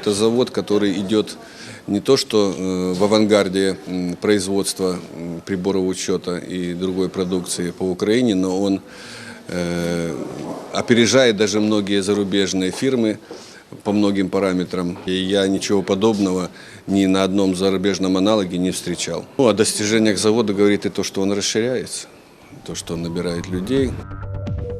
это завод, который идет не то что э, в авангарде м, производства м, приборов учета и другой продукции по Украине, но он э, опережает даже многие зарубежные фирмы по многим параметрам. И я ничего подобного ни на одном зарубежном аналоге не встречал. Ну, о достижениях завода говорит и то, что он расширяется, то, что он набирает людей.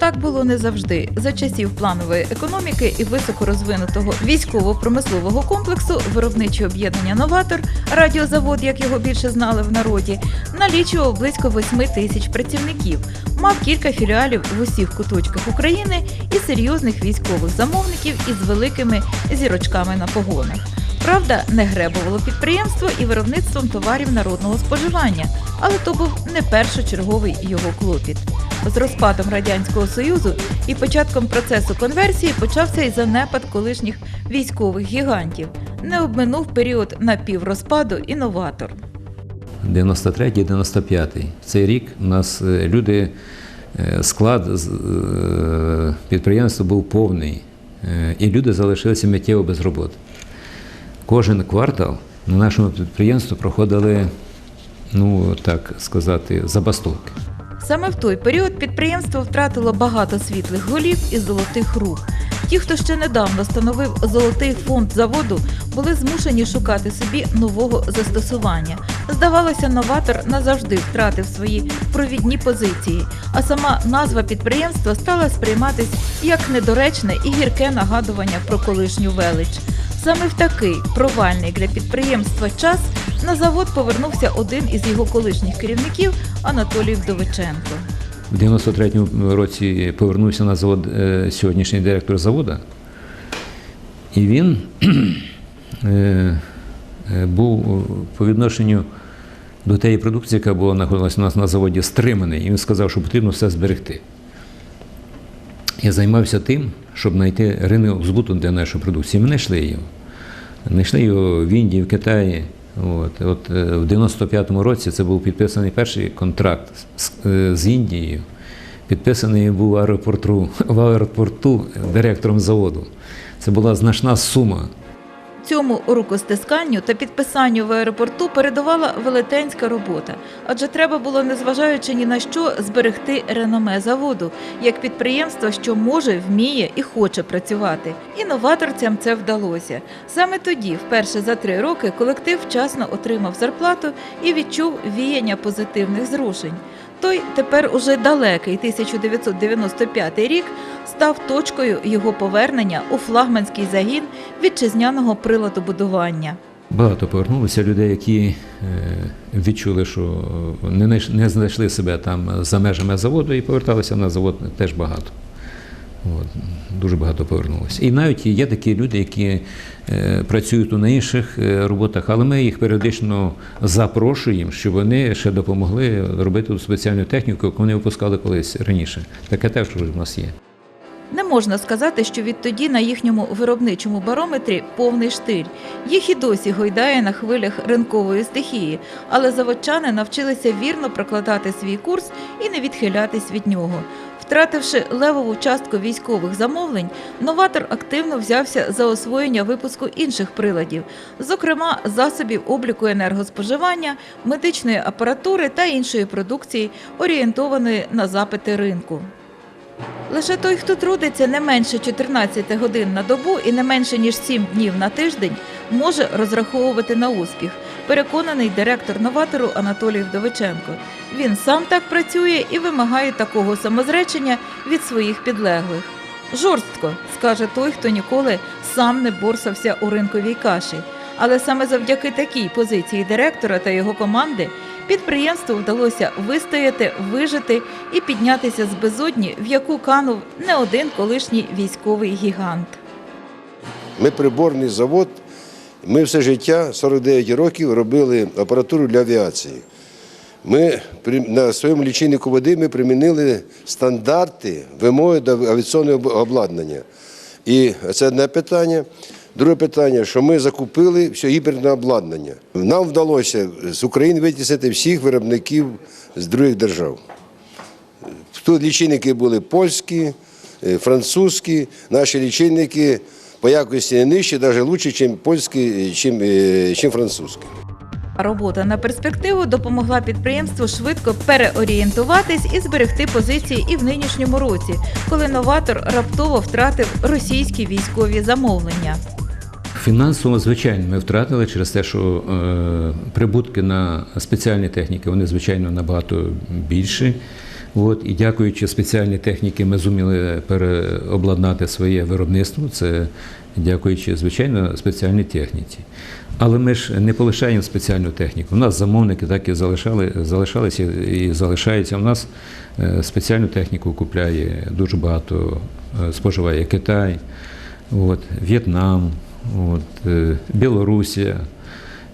Так було не завжди. За часів планової економіки і високорозвинутого військово-промислового комплексу виробниче об'єднання Новатор, радіозавод, як його більше знали в народі, налічував близько 8 тисяч працівників, мав кілька філіалів в усіх куточках України і серйозних військових замовників із великими зірочками на погонах. Правда, не гребувало підприємство і виробництвом товарів народного споживання, але то був не першочерговий його клопіт. З розпадом радянського союзу і початком процесу конверсії почався і занепад колишніх військових гігантів. Не обминув період напіврозпаду інноватор. 93-95. В цей рік у нас е, люди, е, склад е, підприємства був повний, і люди залишилися миттєво без роботи. Кожен квартал на нашому підприємстві проходили, ну так сказати, забастовки. Саме в той період підприємство втратило багато світлих голів і золотих рук. Ті, хто ще недавно становив золотий фонд заводу, були змушені шукати собі нового застосування. Здавалося, новатор назавжди втратив свої провідні позиції, а сама назва підприємства стала сприйматись як недоречне і гірке нагадування про колишню велич. Саме в такий провальний для підприємства час на завод повернувся один із його колишніх керівників Анатолій Вдовиченко. В 93-му році повернувся на завод е, сьогоднішній директор заводу, і він е, е, був по відношенню до тієї продукції, яка була знаходилася у нас на заводі, стриманий. І він сказав, що потрібно все зберегти. Я займався тим, щоб знайти ринок збуту для нашої продукції. Ми знайшли його. Знайшли його в Індії, в Китаї. От, от е, в 95-му році це був підписаний перший контракт з, е, з Індією. Підписаний був в аеропорту, в аеропорту директором заводу. Це була значна сума. Цьому рукостисканню та підписанню в аеропорту передувала велетенська робота, адже треба було, незважаючи ні на що, зберегти реноме заводу як підприємство, що може, вміє і хоче працювати. Інноваторцям це вдалося. Саме тоді, вперше за три роки, колектив вчасно отримав зарплату і відчув віяння позитивних зрушень. Той тепер уже далекий 1995 рік став точкою його повернення у флагманський загін вітчизняного приладобудування. Багато повернулося людей, які е, відчули, що не знайшли себе там за межами заводу і поверталися на завод теж багато. От, дуже багато повернулося. І навіть є такі люди, які е, працюють на інших е, роботах, але ми їх періодично запрошуємо, щоб вони ще допомогли робити спеціальну техніку, яку вони випускали колись раніше. Таке теж в нас є. Не можна сказати, що відтоді на їхньому виробничому барометрі повний штиль. Їх і досі гойдає на хвилях ринкової стихії, але заводчани навчилися вірно прокладати свій курс і не відхилятись від нього. Втративши левову частку військових замовлень, новатор активно взявся за освоєння випуску інших приладів, зокрема засобів обліку енергоспоживання, медичної апаратури та іншої продукції, орієнтованої на запити ринку. Лише той, хто трудиться не менше 14 годин на добу і не менше ніж 7 днів на тиждень, може розраховувати на успіх. Переконаний директор новатору Анатолій Вдовиченко. Він сам так працює і вимагає такого самозречення від своїх підлеглих. Жорстко, скаже той, хто ніколи сам не борсався у ринковій каші. Але саме завдяки такій позиції директора та його команди підприємству вдалося вистояти, вижити і піднятися з безодні, в яку канув не один колишній військовий гігант. Ми приборний завод. Ми все життя, 49 років, робили апаратуру для авіації. Ми на своєму лічильнику води ми примінили стандарти вимоги до авіаційного обладнання. І це одне питання. Друге питання, що ми закупили все гібридне обладнання. Нам вдалося з України витіснити всіх виробників з других держав. Тут лічильники були польські, е, французькі, наші лічильники по якості не нижче, навіть краще, ніж польський, чим, е, чим французький. Робота на перспективу допомогла підприємству швидко переорієнтуватись і зберегти позиції і в нинішньому році, коли новатор раптово втратив російські військові замовлення. Фінансово, звичайно, ми втратили через те, що е, прибутки на спеціальні техніки вони, звичайно, набагато більші. От, і дякуючи спеціальній техніці, ми зуміли переобладнати своє виробництво. Це дякуючи, звичайно, спеціальній техніці. Але ми ж не полишаємо спеціальну техніку. У нас замовники так і залишали, залишалися і залишаються. У нас е, спеціальну техніку купляє дуже багато, е, споживає Китай, от, В'єтнам, от, е, Білорусія.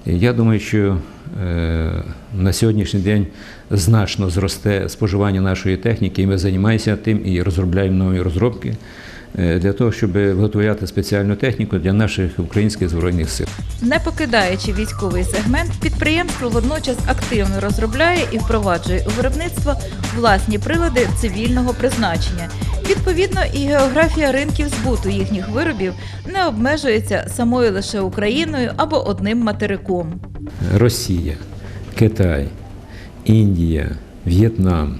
Я думаю, що е, на сьогоднішній день значно зросте споживання нашої техніки, і ми займаємося тим і розробляємо нові розробки е, для того, щоб виготовляти спеціальну техніку для наших українських збройних сил. Не покидаючи військовий сегмент, підприємство водночас активно розробляє і впроваджує у виробництво власні прилади цивільного призначення. Відповідно, і географія ринків збуту їхніх виробів не обмежується самою лише Україною або одним материком. Росія, Китай, Індія, В'єтнам,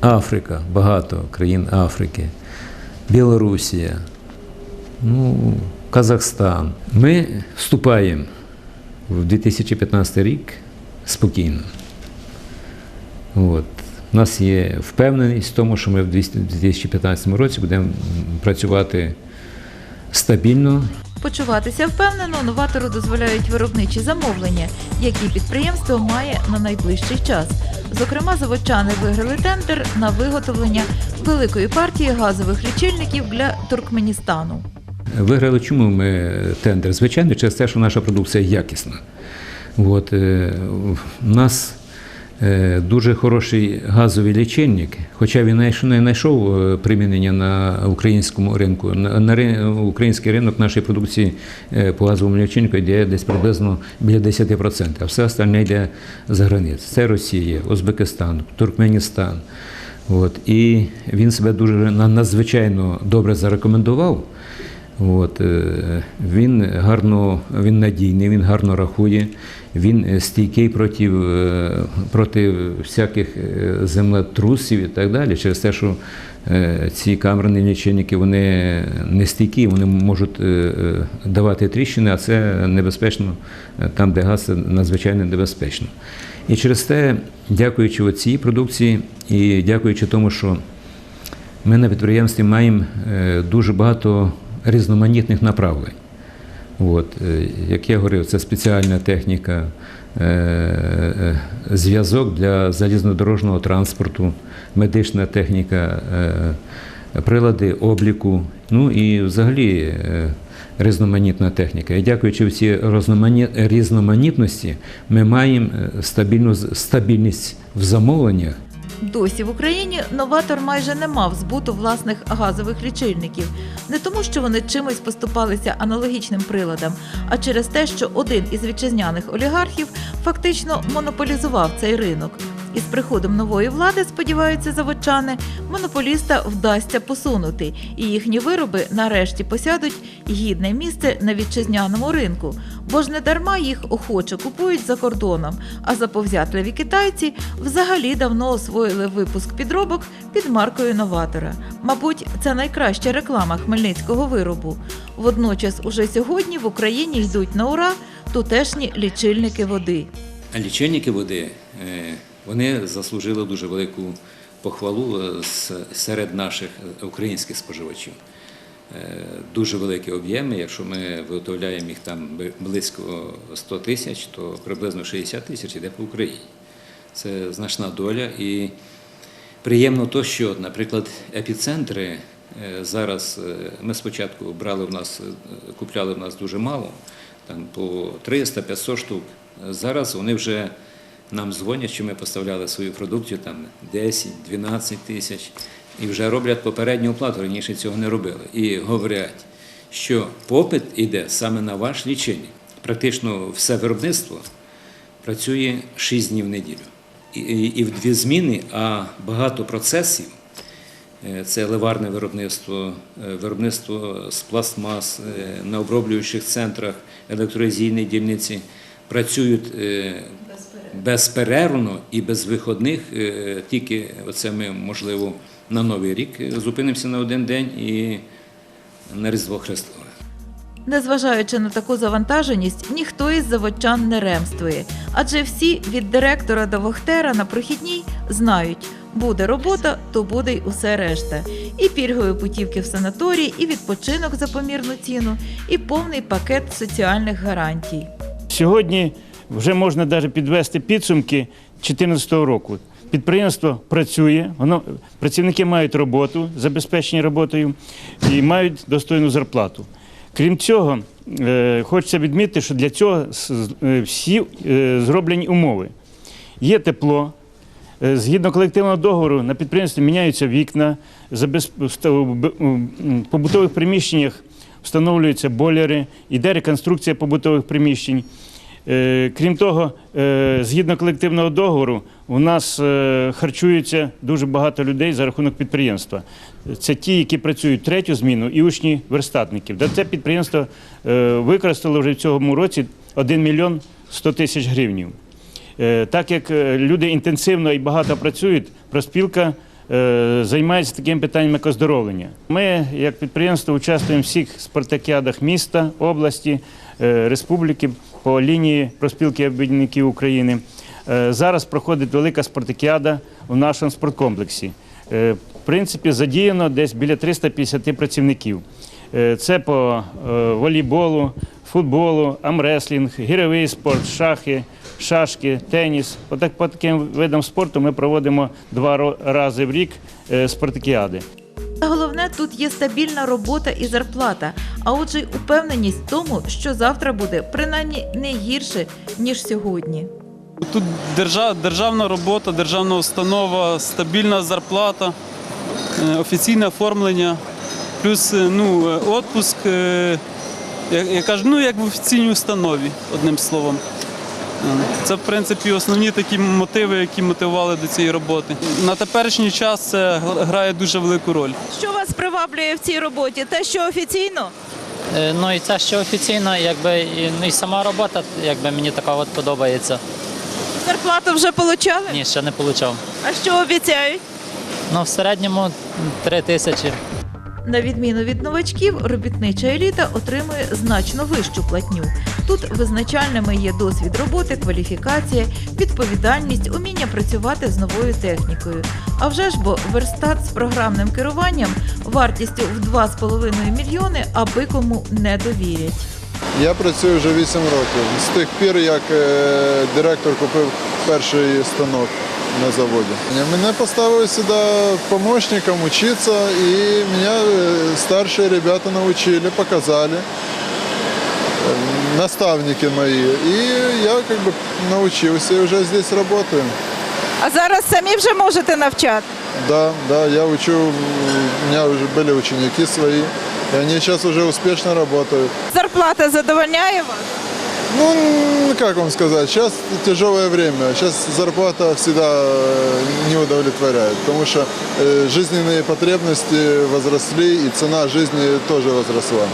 Африка, багато країн Африки, Білорусія, ну, Казахстан. Ми вступаємо в 2015 рік спокійно. От. У нас є впевненість в тому, що ми в 2015 році будемо працювати стабільно, Почуватися впевнено новатору дозволяють виробничі замовлення, які підприємство має на найближчий час. Зокрема, заводчани виграли тендер на виготовлення великої партії газових лічильників для Туркменістану. Виграли чому ми тендер? Звичайно, через те, що наша продукція якісна. От, у нас е, дуже хороший газовий лічильник, хоча він не знайшов е, примінення на українському ринку. На, український ринок нашої продукції е, по газовому лічильнику йде десь приблизно біля 10%, а все остальне йде за границю. Це Росія, Узбекистан, Туркменістан. От, і він себе дуже надзвичайно добре зарекомендував. От, е, він гарно, він надійний, він гарно рахує, він е, стійкий проти, е, проти всяких землетрусів і так далі, через те, що ці камерні лічильники вони не стійкі, вони можуть давати тріщини, а це небезпечно там, де газ, це надзвичайно небезпечно. І через те, дякуючи цій продукції і дякуючи тому, що ми на підприємстві маємо дуже багато різноманітних направлень. От, е, як я говорив, це спеціальна техніка, е, е, зв'язок для залізнодорожнього транспорту, медична техніка, прилади обліку, ну і взагалі різноманітна техніка. І дякуючи розномані- різноманітності, ми маємо стабільну, стабільність в замовленнях. Досі в Україні новатор майже не мав збуту власних газових лічильників, не тому, що вони чимось поступалися аналогічним приладам, а через те, що один із вітчизняних олігархів фактично монополізував цей ринок. Із приходом нової влади, сподіваються заводчани, монополіста вдасться посунути, і їхні вироби нарешті посядуть гідне місце на вітчизняному ринку, бо ж не дарма їх охоче купують за кордоном. А заповзятливі китайці взагалі давно освоїли випуск підробок під маркою новатора. Мабуть, це найкраща реклама хмельницького виробу. Водночас, уже сьогодні в Україні йдуть на ура тутешні лічильники води. Лічильники води е, вони заслужили дуже велику похвалу е, серед наших е, українських споживачів. Е, Дуже великі об'єми. Якщо ми виготовляємо їх там близько 100 тисяч, то приблизно 60 тисяч йде по Україні. Це значна доля. І приємно то, що, наприклад, епіцентри зараз ми спочатку брали в нас, купляли в нас дуже мало, там по 300-500 штук. Зараз вони вже нам дзвонять, що ми поставляли свою продукцію там 10-12 тисяч і вже роблять попередню оплату, раніше цього не робили. І говорять, що попит іде саме на ваш лічильник. Практично все виробництво працює 6 днів в неділю. І, і, в дві зміни, а багато процесів Е, Це ливарне виробництво, е, виробництво з пластмас е, на оброблюючих центрах, електролізійні дільниці працюють безперервно і без виходних. Е, Тільки оце ми, можливо, на Новий рік е, зупинимося на один день і на Різдво Христове. Незважаючи на таку завантаженість, ніхто із заводчан не ремствує, адже всі від директора до вахтера на прохідній знають, буде робота, то буде й усе решта. І пільгові путівки в санаторій, і відпочинок за помірну ціну, і повний пакет соціальних гарантій. Сьогодні вже можна навіть підвести підсумки 2014 року. Підприємство працює, воно працівники мають роботу, забезпечені роботою і мають достойну зарплату. Крім цього, е, хочеться відмітити, що для цього е, всі е, зроблені умови. Є тепло. Е, Згідно колективного договору на підприємстві міняються вікна, в побутових приміщеннях встановлюються бойлери, іде реконструкція побутових приміщень. Е, Крім того, е, згідно колективного договору, у нас е, харчується дуже багато людей за рахунок підприємства. Це ті, які працюють третю зміну, і учні верстатників. Це підприємство використало вже в цьому році 1 мільйон 100 тисяч гривень. Так як люди інтенсивно і багато працюють, проспілка займається таким питанням як оздоровлення. Ми, як підприємство, участвуємо в всіх спартакіадах міста, області, республіки по лінії проспілки об'єднаників України. Е, Зараз проходить велика спартакіада в нашому спорткомплексі. Е, В принципі, задіяно десь біля 350 працівників. Е, Це по волейболу, футболу, амреслінг, гірьовий спорт, шахи, шашки, теніс. По таким видам спорту ми проводимо два рази в рік спартакіади. Тут є стабільна робота і зарплата, а отже, й упевненість в тому, що завтра буде принаймні не гірше ніж сьогодні. Тут держав, державна робота, державна установа, стабільна зарплата, е, офіційне оформлення, плюс е, ну, е, отпуск, я, я кажу, ну як в офіційній установі, одним словом. Це, в принципі, основні такі мотиви, які мотивували до цієї роботи. На теперішній час це грає дуже велику роль. Що вас приваблює в цій роботі? Те, що офіційно? Е, Ну і це ще офіційно, якби і, ну, і сама робота, якби мені така от подобається. Зарплату вже получали? Ні, ще не отримав. А що обіцяють? Ну, в середньому 3 тисячі. На відміну від новачків, робітнича еліта отримує значно вищу платню. Тут визначальними є досвід роботи, кваліфікація, відповідальність, уміння працювати з новою технікою. А вже ж бо верстат з програмним керуванням вартістю в 2,5 мільйони аби кому не довірять. Я працюю вже 8 років. З тих пір, як е, директор купив перший станок на заводі. Мене поставили сюди помощником учиться, і мене е, старші ребята научили, показали. Наставники мої. І я как бы научился и уже здесь работаю. А зараз самі вже можете навчати. Да, да, я учу, у меня уже были ученики свои, и они сейчас уже успешно работают. Зарплата задовольняє вас? Ну, м, как вам сказать, сейчас тяжелое время. Сейчас зарплата всегда э, не удовлетворяет, потому что э, жизненные потребности возросли, и цена жизни тоже возросла.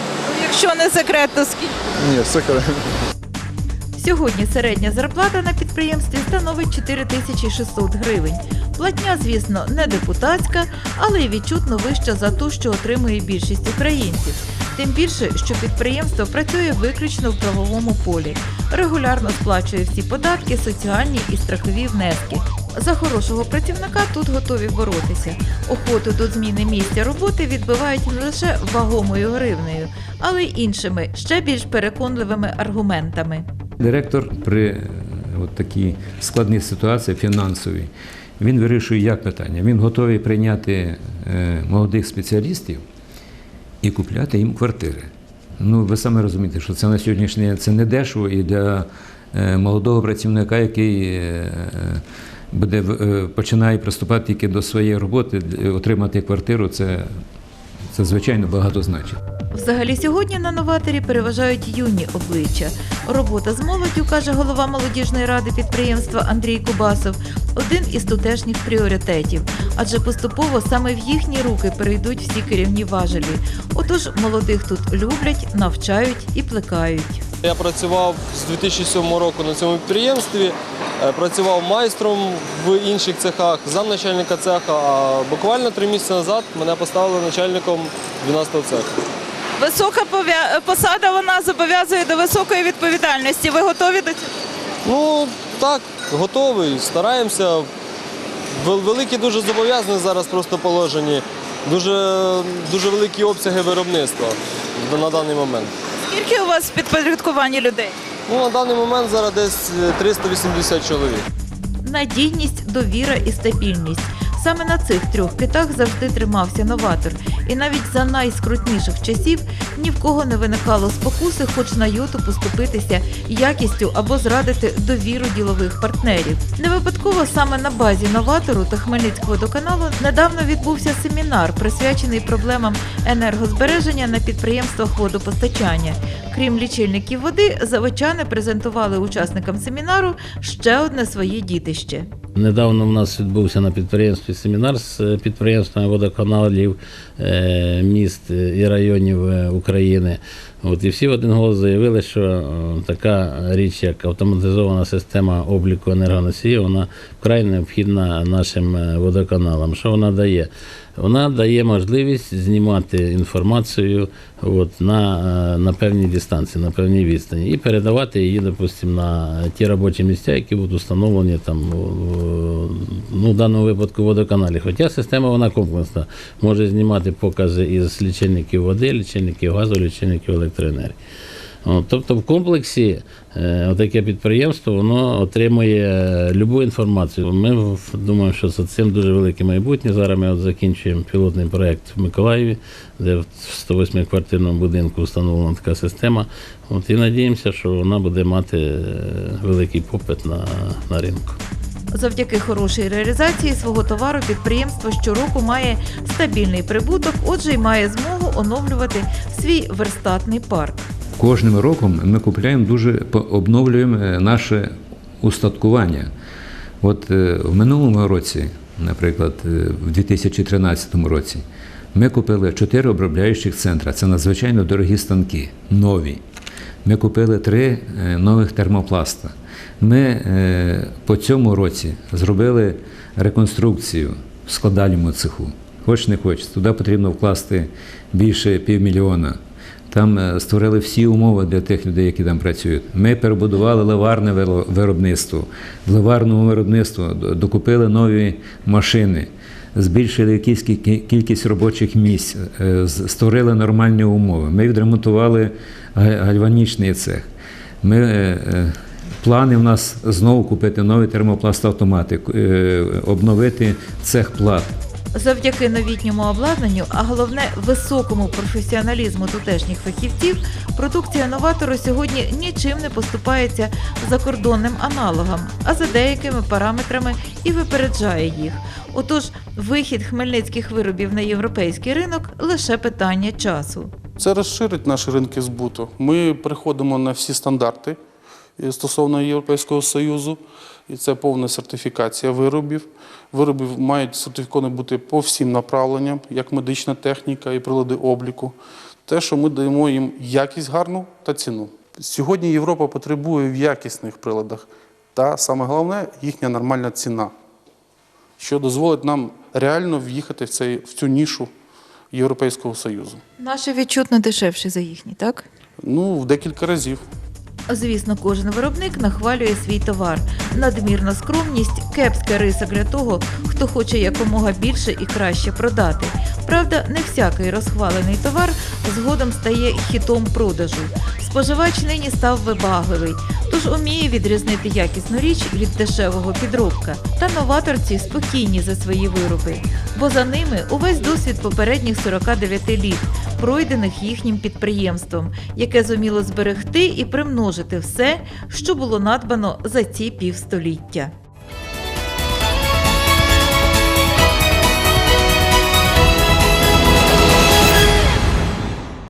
Якщо не секрет, то скільки? Нет, секрет. Сьогодні середня зарплата на підприємстві становить 4600 гривень. Платня, звісно, не депутатська, але й відчутно вища за ту, що отримує більшість українців. Тим більше, що підприємство працює виключно в правовому полі, регулярно сплачує всі податки, соціальні і страхові внески. За хорошого працівника тут готові боротися. Охоту до зміни місця роботи відбивають не лише вагомою гривнею, але й іншими, ще більш переконливими аргументами. Директор при е, от такій складній ситуації фінансовій, він вирішує як питання. Він готовий прийняти е, молодих спеціалістів і купляти їм квартири. Ну, ви самі розумієте, що це на сьогоднішній день це не дешево і для е, молодого працівника, який буде починає приступати тільки до своєї роботи, отримати квартиру, це, Це звичайно багато значить. Взагалі сьогодні на новаторі переважають юні обличчя. Робота з молоддю, каже голова молодіжної ради підприємства Андрій Кубасов, один із тутешніх пріоритетів, адже поступово саме в їхні руки перейдуть всі керівні важелі. Отож, молодих тут люблять, навчають і плекають. Я працював з 2007 року на цьому підприємстві, е, працював майстром в інших цехах, замначальника цеха, а буквально три місяці назад мене поставили начальником 12-го цеху. Висока посада вона зобов'язує до високої відповідальності. Ви готові до цього? Ну, так, готовий, стараємося. Вел- Великі дуже зобов'язання зараз просто положені, дуже, дуже великі обсяги виробництва на даний момент. Скільки у вас в підпорядкуванні людей? Ну, на даний момент зараз десь е, 380 чоловік. Надійність, довіра і стабільність. Саме на цих трьох китах завжди тримався новатор. І навіть за найскрутніших часів ні в кого не виникало спокуси, хоч на йоту поступитися якістю або зрадити довіру ділових партнерів. Не випадково саме на базі новатору та Хмельницького водоканалу недавно відбувся семінар, присвячений проблемам енергозбереження на підприємствах водопостачання. Крім лічильників води, заводчани презентували учасникам семінару ще одне своє дітище. Недавно в нас відбувся на підприємстві семінар з е, підприємствами водоканалів е, міст і районів е, України. От, і всі в один голос заявили, що е, така річ, як автоматизована система обліку енергоносіїв, вона вкрай необхідна нашим е, водоканалам. Що вона дає? Вона дає можливість знімати інформацію от, на, е, на певній дистанції, на певній відстані, і передавати її, допустимо, на ті робочі місця, які будуть встановлені там, ну, в даному випадку водоканалі. Хоча система вона комплексна, може знімати покази із лічильників води, лічильників газу, лічильників електроенергії. Тобто в комплексі е, отаке підприємство воно отримує любу інформацію. Ми думаємо, що за цим дуже велике майбутнє. Зараз ми от закінчуємо пілотний проєкт в Миколаєві, де в 108 квартирному будинку встановлена така система. От, і надіємося, що вона буде мати е, великий попит на, на ринку. Завдяки хорошій реалізації свого товару підприємство щороку має стабільний прибуток, отже, й має змогу оновлювати свій верстатний парк. Кожним роком ми купляємо дуже обновлюємо е, наше устаткування. От е, в минулому році, наприклад, е, в 2013 році, ми купили чотири обробляючих центра. Це надзвичайно дорогі станки, нові. Ми купили три нових термопласта. Ми по цьому році зробили реконструкцію в складальному цеху. Хоч не хоч, туди потрібно вкласти більше півмільйона. Там е, створили всі умови для тих людей, які там працюють. Ми перебудували ливарне виробництво. В ливарному виробництву докупили нові машини, збільшили кількість, робочих місць, е, створили нормальні умови. Ми відремонтували гальванічний цех. Ми, е, плани в нас знову купити нові термопласт-автомати, е, обновити цех плат. Завдяки новітньому обладнанню, а головне високому професіоналізму тутешніх фахівців, продукція новатору сьогодні нічим не поступається закордонним аналогам, а за деякими параметрами і випереджає їх. Отож, вихід хмельницьких виробів на європейський ринок лише питання часу. Це розширить наші ринки збуту. Ми переходимо на всі стандарти стосовно Європейського Союзу, і це повна сертифікація виробів. Вироби мають сертифіковані бути по всім направленням, як медична техніка і прилади обліку. Те, що ми даємо їм якість гарну та ціну. Сьогодні Європа потребує в якісних приладах, та саме головне їхня нормальна ціна, що дозволить нам реально в'їхати в, цей, в цю нішу Європейського Союзу. Наші відчутно дешевші за їхні, так? Ну, в декілька разів. Звісно, кожен виробник нахвалює свій товар. Надмірна скромність кепська риса для того, хто хоче якомога більше і краще продати. Правда, не всякий розхвалений товар згодом стає хітом продажу. Споживач нині став вибагливий, тож уміє відрізнити якісну річ від дешевого підробка. Та новаторці спокійні за свої вироби, бо за ними увесь досвід попередніх 49 літ, пройдених їхнім підприємством, яке зуміло зберегти і примножити все, що було надбано за ці півстоліття.